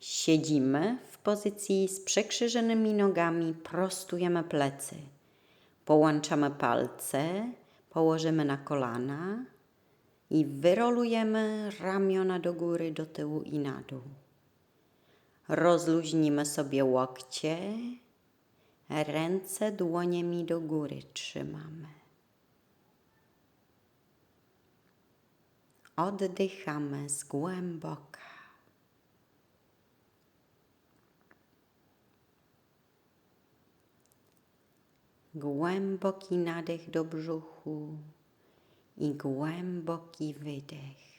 Siedzimy w pozycji z przekrzyżonymi nogami, prostujemy plecy. Połączamy palce, położymy na kolana i wyrolujemy ramiona do góry, do tyłu i na dół. Rozluźnimy sobie łokcie, ręce dłoniami do góry trzymamy. Oddychamy z głęboka. Głęboki nadech do brzuchu i głęboki wydech.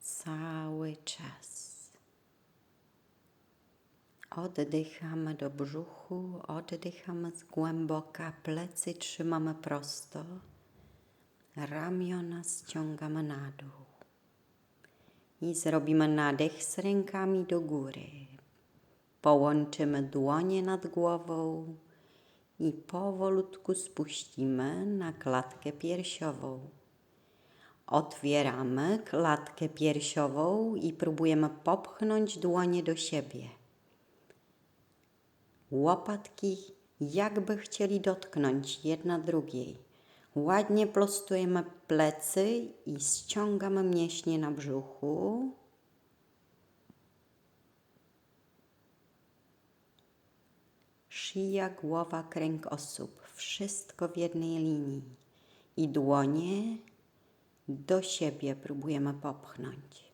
Cały czas. Oddychamy do brzuchu, oddychamy z głęboka, plecy trzymamy prosto, ramiona ściągamy na dół. I zrobimy nadech z rękami do góry. Połączymy dłonie nad głową i powolutku spuścimy na klatkę piersiową. Otwieramy klatkę piersiową i próbujemy popchnąć dłonie do siebie. Łopatki jakby chcieli dotknąć jedna drugiej. Ładnie prostujemy plecy i ściągamy mięśnie na brzuchu. Szyja, głowa, kręgosłup. Wszystko w jednej linii. I dłonie do siebie próbujemy popchnąć.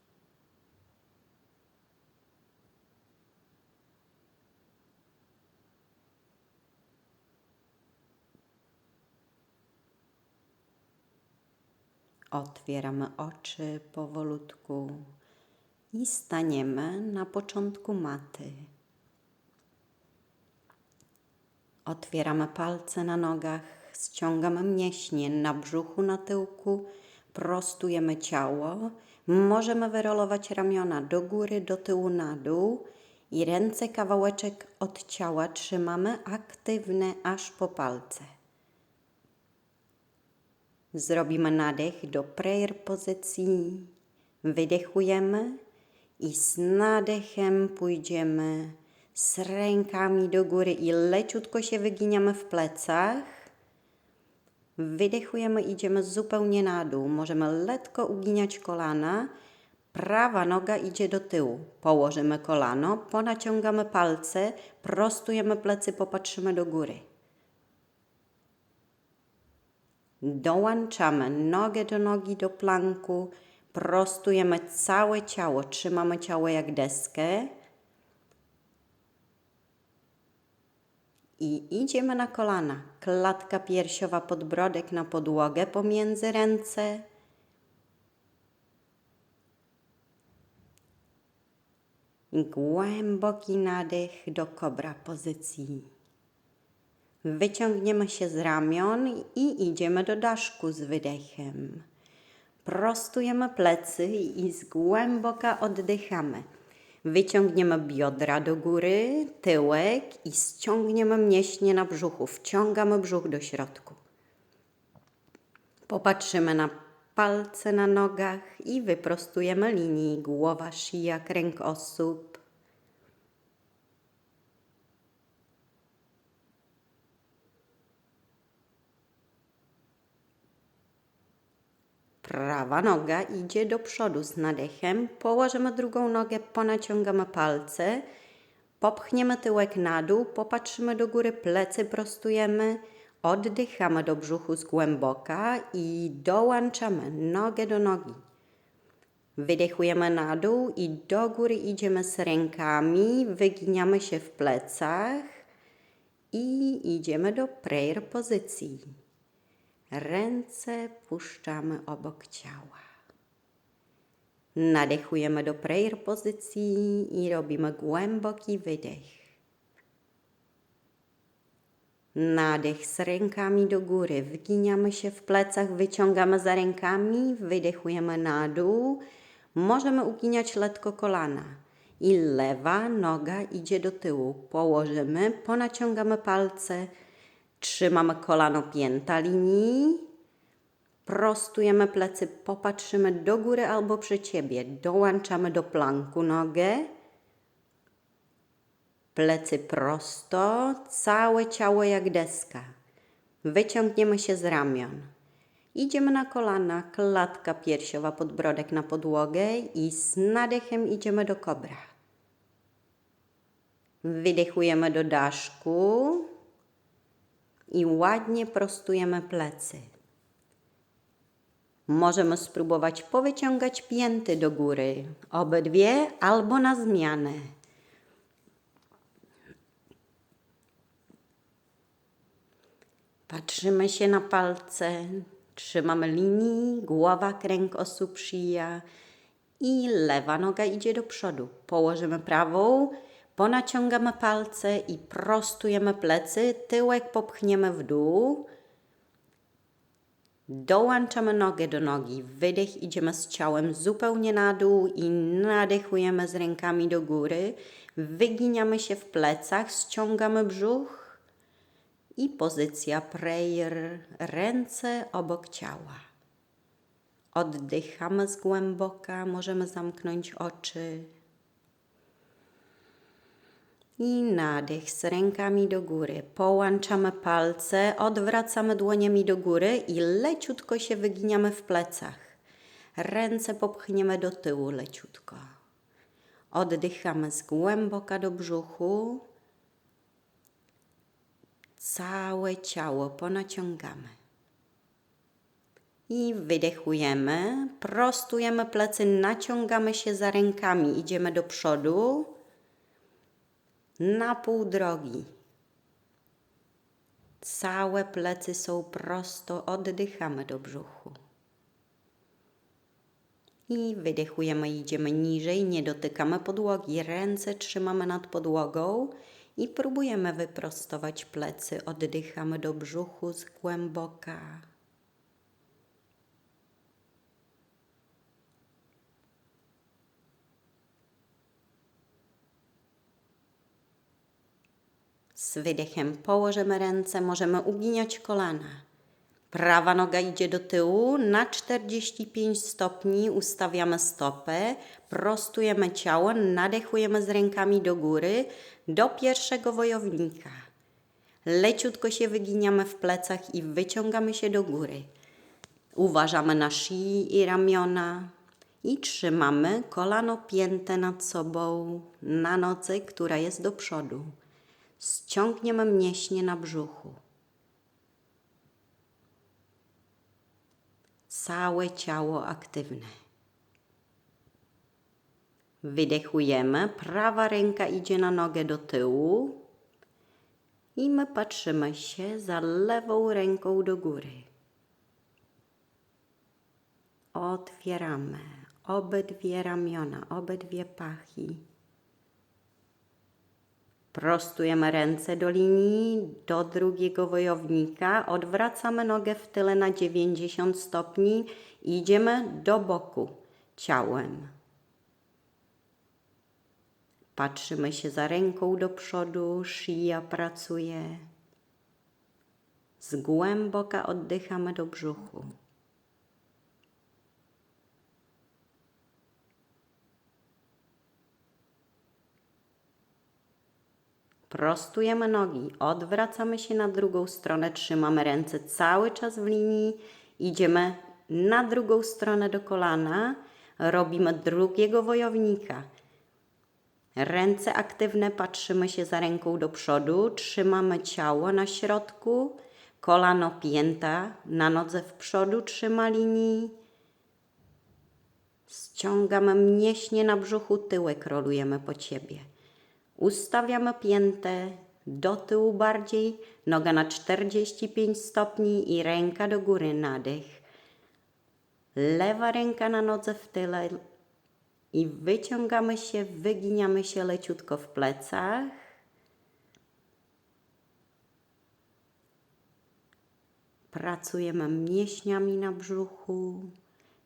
Otwieramy oczy powolutku i staniemy na początku maty. Otwieramy palce na nogach, ściągamy mięśnie na brzuchu, na tyłku, prostujemy ciało. Możemy wyrolować ramiona do góry, do tyłu, na dół i ręce kawałeczek od ciała trzymamy aktywne aż po palce. Zrobimy nadech do prayer pozycji. Wydechujemy i z nadechem pójdziemy z rękami do góry i leciutko się wyginiamy w plecach. Wydechujemy, idziemy zupełnie na dół. Możemy lekko uginiać kolana. Prawa noga idzie do tyłu. Położymy kolano, ponaciągamy palce, prostujemy plecy, popatrzymy do góry. Dołączamy nogę do nogi do planku, prostujemy całe ciało, trzymamy ciało jak deskę. I idziemy na kolana. Klatka piersiowa, podbrodek na podłogę pomiędzy ręce. Głęboki nadech do kobra pozycji. Wyciągniemy się z ramion i idziemy do daszku z wydechem. Prostujemy plecy i z głęboka oddychamy. Wyciągniemy biodra do góry, tyłek i ściągniemy mięśnie na brzuchu. Wciągamy brzuch do środku. Popatrzymy na palce na nogach i wyprostujemy linii głowa, szyja, kręgosłup. Prawa noga idzie do przodu z nadechem. Położymy drugą nogę, ponaciągamy palce. Popchniemy tyłek na dół, popatrzymy do góry, plecy prostujemy. Oddychamy do brzuchu z głęboka i dołączamy nogę do nogi. Wydechujemy na dół i do góry idziemy z rękami, wyginiamy się w plecach i idziemy do prayer pozycji. Ręce puszczamy obok ciała. Nadechujemy do prayer pozycji i robimy głęboki wydech. Nadech z rękami do góry. Wginiamy się w plecach, wyciągamy za rękami, wydechujemy na dół. Możemy uginiać lekko kolana. I lewa noga idzie do tyłu. Położymy, ponaciągamy palce, trzymamy kolano pięta linii. Prostujemy plecy, popatrzymy do góry albo przy ciebie. Dołączamy do planku nogę. Plecy prosto, całe ciało jak deska. Wyciągniemy się z ramion. Idziemy na kolana, klatka piersiowa, podbrodek na podłogę i z nadechem idziemy do kobra. Wydechujemy do daszku i ładnie prostujemy plecy. Możemy spróbować powyciągać pięty do góry, obydwie albo na zmianę. Patrzymy się na palce, trzymamy linii, głowa, kręgosłup, szyja i lewa noga idzie do przodu. Położymy prawą, ponaciągamy palce i prostujemy plecy, tyłek popchniemy w dół. Dołączamy nogę do nogi, wydech, idziemy z ciałem zupełnie na dół i nadechujemy z rękami do góry. Wyginiamy się w plecach, ściągamy brzuch i pozycja prayer, ręce obok ciała. Oddychamy z głęboka, możemy zamknąć oczy. I nadech z rękami do góry. Połączamy palce, odwracamy dłoniami do góry i leciutko się wyginiamy w plecach. Ręce popchniemy do tyłu leciutko. Oddychamy z głęboka do brzuchu. Całe ciało ponaciągamy. I wydechujemy, prostujemy plecy, naciągamy się za rękami, idziemy do przodu na pół drogi. Całe plecy są prosto, oddychamy do brzuchu. I wydechujemy, idziemy niżej, nie dotykamy podłogi, ręce trzymamy nad podłogą i próbujemy wyprostować plecy. Oddychamy do brzuchu z głęboka. Z wydechem położymy ręce, możemy uginiać kolana. Prawa noga idzie do tyłu, na 45 stopni ustawiamy stopę, prostujemy ciało, nadechujemy z rękami do góry do pierwszego wojownika. Leciutko się wyginiamy w plecach i wyciągamy się do góry. Uważamy na szyi i ramiona i trzymamy kolano pięte nad sobą na nodze, która jest do przodu. Ściągniemy mięśnie na brzuchu. Całe ciało aktywne. Wydechujemy, prawa ręka idzie na nogę do tyłu i my patrzymy się za lewą ręką do góry. Otwieramy obydwie ramiona, obydwie pachy. Prostujemy ręce do linii, do drugiego wojownika, odwracamy nogę w tyle na 90 stopni i idziemy do boku ciałem. Patrzymy się za ręką do przodu, szyja pracuje. Z głęboka oddychamy do brzuchu. Prostujemy nogi, odwracamy się na drugą stronę, trzymamy ręce cały czas w linii, idziemy na drugą stronę do kolana, robimy drugiego wojownika. Ręce aktywne, patrzymy się za ręką do przodu, trzymamy ciało na środku, kolano pięta, na nodze w przodu trzyma linii. Ściągamy mięśnie na brzuchu, tyłek rolujemy po ciebie. Ustawiamy piętę do tyłu bardziej, noga na 45 stopni i ręka do góry, nadech. Lewa ręka na nodze w tyle i wyciągamy się, wyginiamy się leciutko w plecach. Pracujemy mięśniami na brzuchu.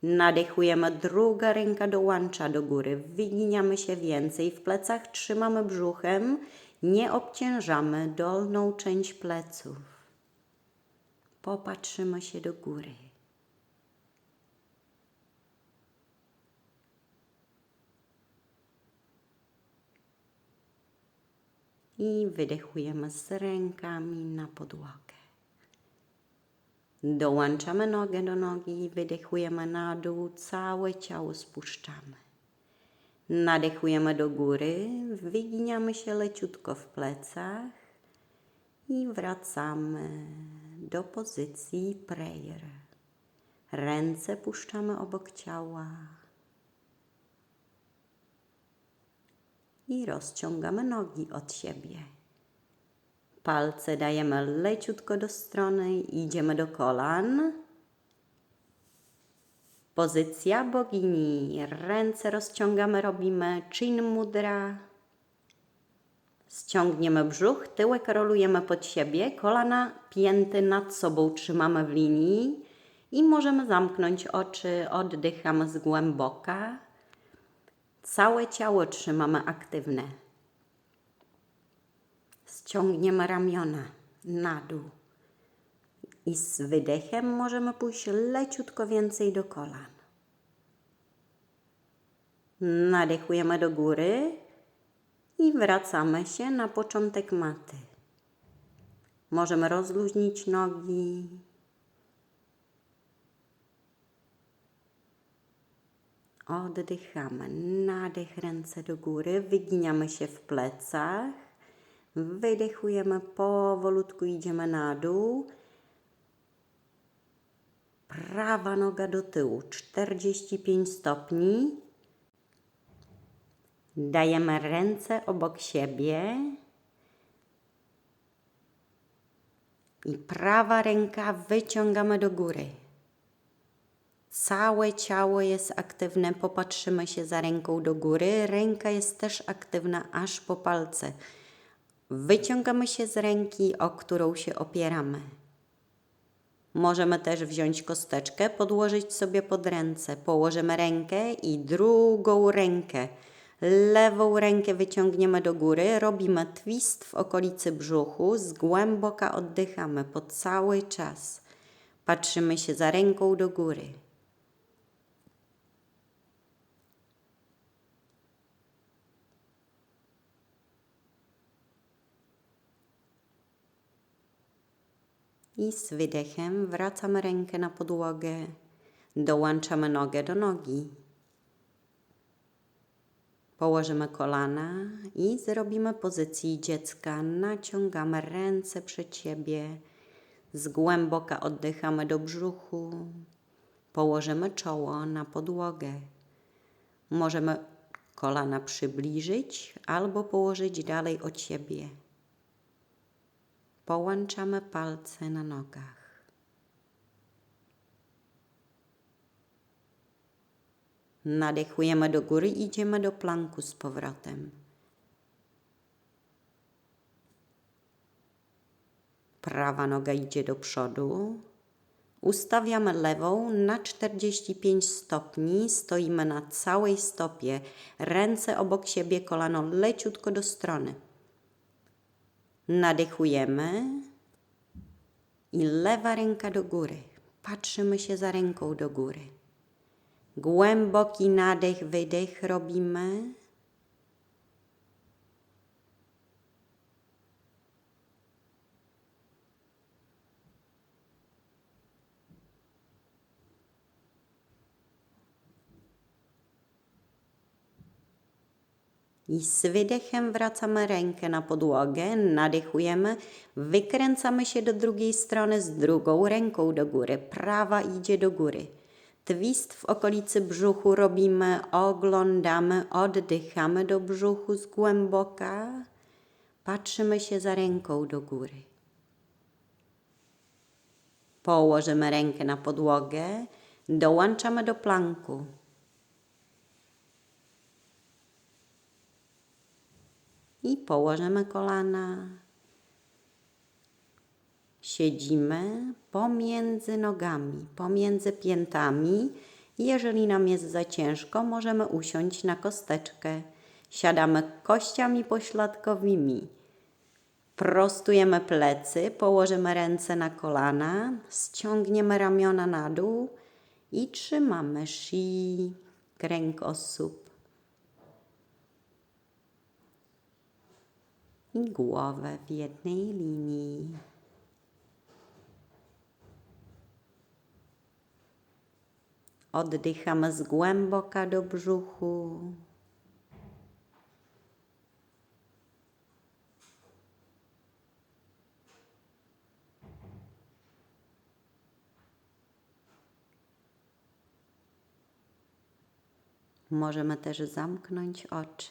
Nadechujemy, druga ręka dołącza do góry. Wyginiamy się więcej. W plecach trzymamy brzuchem. Nie obciążamy dolną część pleców. Popatrzymy się do góry. I wydechujemy z rękami na podłogę. Dołączamy nogę do nogi, wydechujemy na dół, całe ciało spuszczamy. Nadechujemy do góry, wyginiamy się leciutko w plecach i wracamy do pozycji prayer. Ręce puszczamy obok ciała i rozciągamy nogi od siebie. Palce dajemy leciutko do strony i idziemy do kolan. Pozycja bogini. Ręce rozciągamy, robimy chin mudra. Ściągniemy brzuch, tyłek rolujemy pod siebie, kolana pięty nad sobą trzymamy w linii i możemy zamknąć oczy, oddychamy z głęboka. Całe ciało trzymamy aktywne. Ściągniemy ramiona na dół. I z wydechem możemy pójść leciutko więcej do kolan. Nadechujemy do góry i wracamy się na początek maty. Możemy rozluźnić nogi. Oddychamy, nadech ręce do góry, wyginiamy się w plecach, wydechujemy powolutku, idziemy na dół. Prawa noga do tyłu, 45 stopni. Dajemy ręce obok siebie. I prawa ręka wyciągamy do góry. Całe ciało jest aktywne, popatrzymy się za ręką do góry. Ręka jest też aktywna aż po palce. Wyciągamy się z ręki, o którą się opieramy. Możemy też wziąć kosteczkę, podłożyć sobie pod ręce. Położymy rękę i drugą rękę. Lewą rękę wyciągniemy do góry, robimy twist w okolicy brzuchu, z głęboka oddychamy po cały czas. Patrzymy się za ręką do góry. I z wydechem wracamy rękę na podłogę, dołączamy nogę do nogi. Położymy kolana i zrobimy pozycji dziecka. Naciągamy ręce przed siebie, z głęboka oddychamy do brzuchu. Położymy czoło na podłogę. Możemy kolana przybliżyć albo położyć dalej od siebie. Połączamy palce na nogach. Nadechujemy do góry, idziemy do planku z powrotem. Prawa noga idzie do przodu. Ustawiamy lewą na 45 stopni, stoimy na całej stopie, ręce obok siebie, kolano leciutko do strony. Nadechujemy i lewa ręka do góry. Patrzymy się za ręką do góry. Głęboki nadech, wydech robimy. I z wydechem wracamy rękę na podłogę, nadechujemy, wykręcamy się do drugiej strony z drugą ręką do góry. Prawa idzie do góry. Twist w okolicy brzuchu robimy, oglądamy, oddychamy do brzuchu z głęboka. Patrzymy się za ręką do góry. Położymy rękę na podłogę, dołączamy do planku. I położymy kolana. Siedzimy pomiędzy nogami, pomiędzy piętami. Jeżeli nam jest za ciężko, możemy usiąść na kosteczkę. Siadamy kościami pośladkowymi. Prostujemy plecy, położymy ręce na kolana, ściągniemy ramiona na dół i trzymamy szyi, kręgosłup i głowę w jednej linii. Oddychamy z głęboka do brzuchu. Możemy też zamknąć oczy.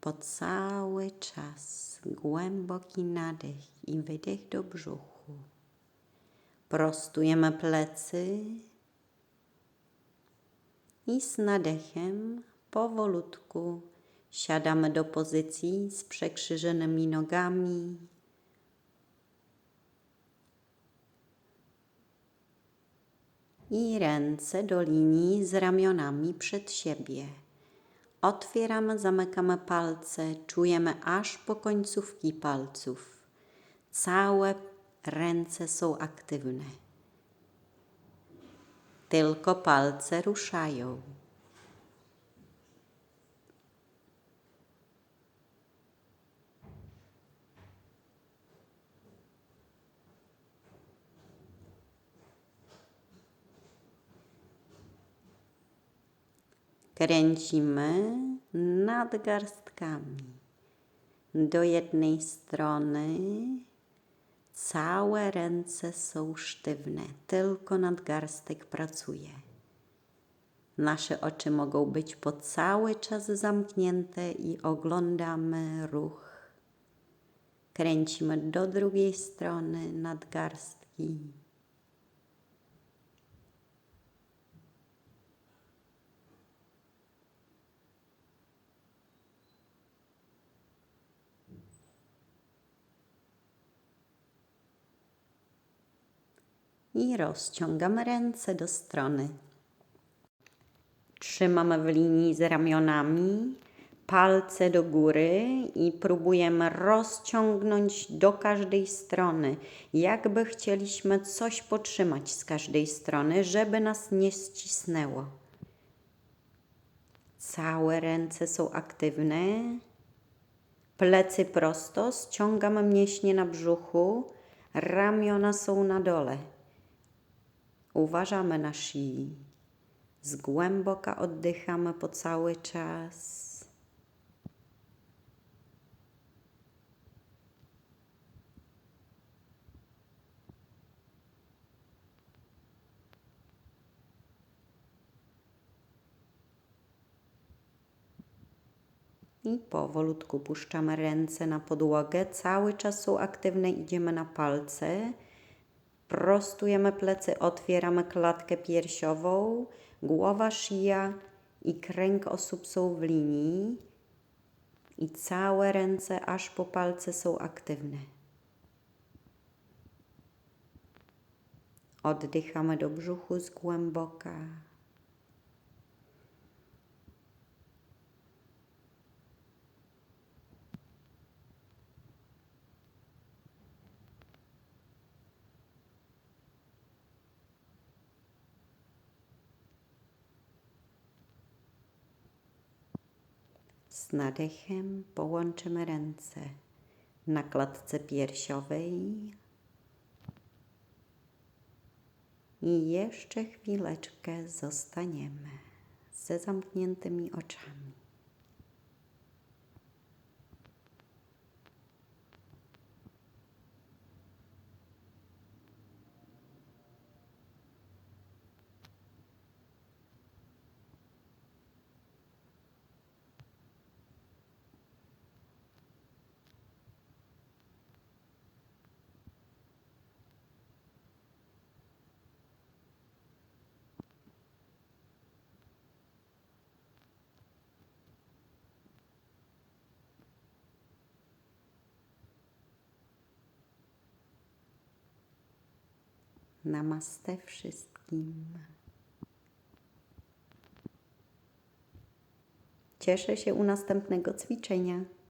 Po cały czas głęboki nadech i wydech do brzuchu. Prostujemy plecy i z nadechem powolutku siadamy do pozycji z przekrzyżonymi nogami. I ręce do linii z ramionami przed siebie. Otwieramy, zamykamy palce, czujemy aż po końcówki palców. Całe ręce są aktywne. Tylko palce ruszają. Kręcimy nadgarstkami do jednej strony. Całe ręce są sztywne, tylko nadgarstek pracuje. Nasze oczy mogą być po cały czas zamknięte i oglądamy ruch. Kręcimy do drugiej strony nadgarstki. I rozciągamy ręce do strony. Trzymamy w linii z ramionami, palce do góry i próbujemy rozciągnąć do każdej strony, jakby chcieliśmy coś potrzymać z każdej strony, żeby nas nie ścisnęło. Całe ręce są aktywne. Plecy prosto, ściągamy mięśnie na brzuchu, ramiona są na dole. Uważamy na szyi. Z głęboka oddychamy po cały czas. I powolutku puszczamy ręce na podłogę. Cały czas są aktywne, idziemy na palce. Prostujemy plecy, otwieramy klatkę piersiową, głowa, szyja i kręgosłup są w linii i całe ręce aż po palce są aktywne. Oddychamy do brzuchu z głęboka. Z nadechem połączymy ręce na klatce piersiowej i jeszcze chwileczkę zostaniemy ze zamkniętymi oczami. Namaste wszystkim. Cieszę się u następnego ćwiczenia.